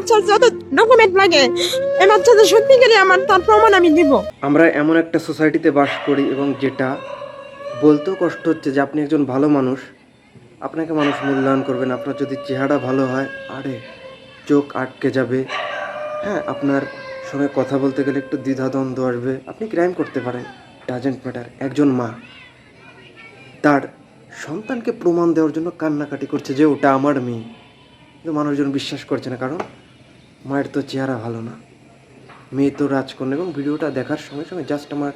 বাচ্চার যত ডকুমেন্ট লাগে, এই বাচ্চাদের সত্যি গেলে আমার তার প্রমাণ আমি দিব। আমরা এমন একটা সোসাইটিতে বাস করি এবং যেটা বলতেও কষ্ট হচ্ছে যে আপনি একজন ভালো মানুষ, আপনাকে মানুষ মূল্যায়ন করবে না, আপনার যদি চেহারা ভালো হয়, আরে চোখ আটকে যাবে। হ্যাঁ আপনার সঙ্গে কথা বলতে গেলে একটু দ্বিধাদ্বন্দ্ব আসবে। আপনি ক্রাইম করতে পারেন। ডাজেন্ট ম্যাটার একজন মা। তার সন্তানকে প্রমাণ দেওয়ার জন্য কান্নাকাটি করছে যে ওটা আমার মেয়ে। কিন্তু মানুষজন বিশ্বাস করছে না, কারণ মায়ের তো চেহারা ভালো না। মেয়ে তো রাজকন্যা এবং ভিডিওটা দেখার সঙ্গে সঙ্গে জাস্ট আমার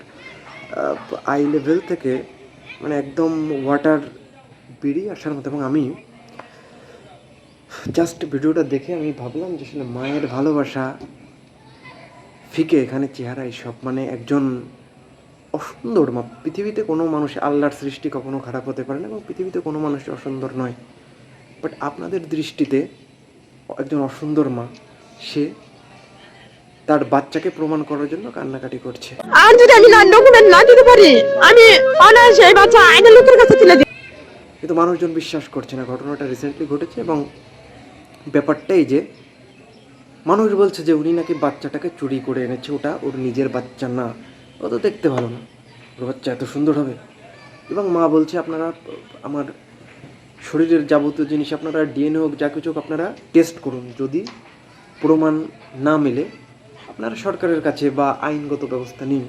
আই লেভেল থেকে মানে একদম ওয়াটার বেরিয়ে আসার মতো। এবং আমি জাস্ট ভিডিওটা দেখে আমি ভাবলাম যে আসলে মায়ের ভালোবাসা ফিকে এখানে চেহারা এইসব মানে একজন অসুন্দর মা পৃথিবীতে কোনো মানুষ আল্লাহর সৃষ্টি কখনো খারাপ হতে পারে না এবং পৃথিবীতে কোনো মানুষ অসুন্দর নয়। বাট আপনাদের দৃষ্টিতে একজন অসুন্দর মা সে তার বাচ্চাকে প্রমাণ করার জন্য কান্নাকাটি করছে। আর যদি আমি না ডকুমেন্ট না দিতে পারি আমি অনায়াসে এই বাচ্চা আইনের লোকের কাছে তুলে দিই। কিন্তু মানুষজন বিশ্বাস করছে না ঘটনাটা রিসেন্টলি ঘটেছে এবং ব্যাপারটাই যে মানুষ বলছে যে উনি নাকি বাচ্চাটাকে চুরি করে এনেছে ওটা ওর নিজের বাচ্চা না। ও তো দেখতে ভালো না। ওর বাচ্চা এত সুন্দর হবে। এবং মা বলছে আপনারা আমার শরীরের যাবতীয় জিনিস আপনারা ডিএনএ হোক যা কিছু হোক আপনারা টেস্ট করুন। যদি প্রমাণ না মেলে আপনারা সরকারের কাছে বা আইনগত ব্যবস্থা নিন।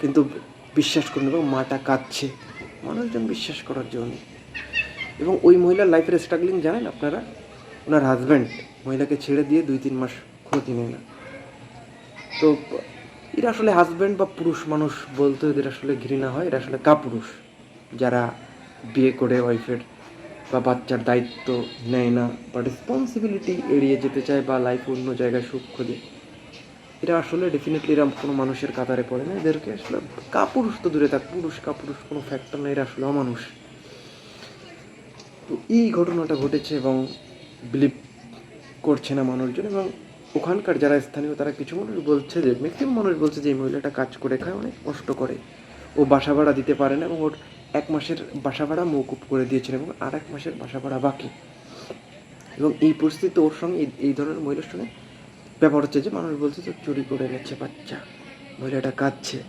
কিন্তু বিশ্বাস করুন এবং মাটা কাঁদছে। মানুষজন বিশ্বাস করার জন্য। এবং ওই মহিলার লাইফের স্ট্রাগলিং জানেন আপনারা? ওনার হাজব্যান্ড মহিলাকে ছেড়ে দিয়ে দুই তিন মাস খোঁজ নেয় না। তো এরা আসলে হাজব্যান্ড বা পুরুষ মানুষ বলতে এদের আসলে ঘৃণা হয়। এরা আসলে কাপুরুষ। যারা বিয়ে করে ওয়াইফের বা বাচ্চার দায়িত্ব নেয় না, বা রেসপন্সিবিলিটি এড়িয়ে যেতে চায়, বা লাইফ অন্য জায়গায় সুখ খোঁজে। এরা আসলে ডেফিনেটলি এরা কোনো মানুষের কাতারে পড়ে না। এদেরকে আসলে কাপুরুষ তো দূরে থাক, পুরুষ কাপুরুষ কোনো ফ্যাক্টর না, এরা আসলে অমানুষ। তো এই ঘটনাটা ঘটেছে এবং বিলিভ করছে না মানুষজন এবং ওখানকার যারা স্থানীয়, তারা কিছু মানুষ বলছে যে ম্যাক্সিমাম মানুষ বলছে যে, এই মহিলাটা কাজ করে খায়, অনেক কষ্ট করে। ও বাসা ভাড়া দিতে পারে না এবং ওর এক মাসের বাসা ভাড়া মৌকুব করে দিয়েছেন এবং আর এক মাসের বাসা ভাড়া বাকি। এবং এই পরিস্থিতিতে ওর সঙ্গে এই- ধরনের মহিলার সঙ্গে ব্যাপার হচ্ছে যে মানুষ বলছে যে চুরি করে নিচ্ছে বাচ্চা, মহিলাটা কাঁদছে।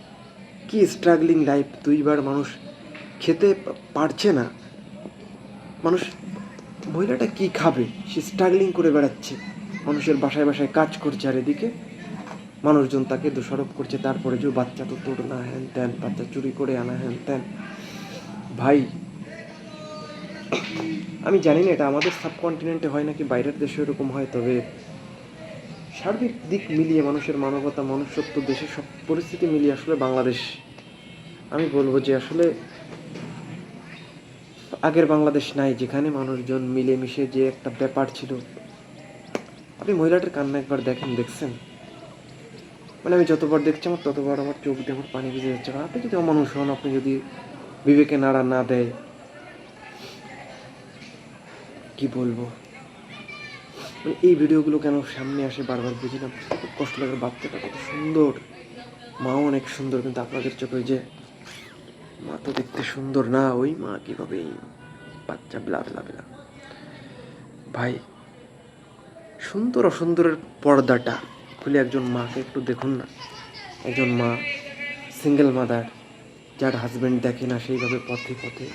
কি স্ট্রাগলিং লাইফ দুইবার মানুষ খেতে পারছে না। মানুষ মহিলাটা কি খাবে? সে স্ট্রাগলিং করে বেড়াচ্ছে। মানুষের বাসায় বাসায় কাজ করছে আর এদিকে মানুষজন তাকে দোষারোপ করছে। তারপরে যে বাচ্চা তো তোর না হ্যান ত্যান বাচ্চা চুরি করে আনা হ্যান ত্যান ভাই, আমি জানি না এটা আমাদের সাবকন্টিনেন্টে হয় নাকি বাইরের দেশে এরকম হয়, তবে সার্বিক দিক মিলিয়ে মানুষের মানবতা, মনুষ্যত্ব, দেশের সব পরিস্থিতি মিলিয়ে আসলে বাংলাদেশ, আমি বলব যে আসলে আগের বাংলাদেশ নাই, যেখানে মানুষজন মিলেমিশে যে একটা ব্যাপার ছিল। আপনি মহিলাটার কান্না একবার দেখেন, দেখছেন? মানে আমি যতবার দেখছি, আমার ততবার আমার চোখ দিয়ে আমার পানি ভিজে যাচ্ছে। আপনি যদি অমানুষ হন, আপনি যদি বিবেকে নাড়া না দেয়। কি বলব? মানে এই ভিডিওগুলো কেন সামনে আসে বারবার বুঝি না? খুব কষ্ট লাগে বাচ্চাটা কত সুন্দর। মাও অনেক সুন্দর, কিন্তু আপনাদের চোখে যে মা তো দেখতে সুন্দর না, ওই মা কীভাবে বাচ্চা ব্লা ব্লা ভাই, সুন্দর অসুন্দরের পর্দাটা। খুলে একজন মাকে একটু দেখুন না। একজন মা সিঙ্গেল মাদার যার হাজব্যান্ড দেখে না সেইভাবে পথে পথে।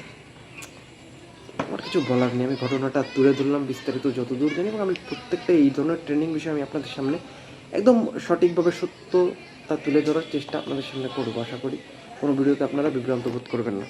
আমার কিছু বলার নেই, আমি ঘটনাটা তুলে ধরলাম বিস্তারিত যতদূর জানি এবং আমি প্রত্যেকটা এই ধরনের ট্রেনিং বিষয়ে আমি আপনাদের সামনে একদম সঠিকভাবে সত্য তা তুলে ধরার চেষ্টা আপনাদের সামনে করব, আশা করি। কোনো ভিডিওতে আপনারা বিভ্রান্ত বোধ করবেন না।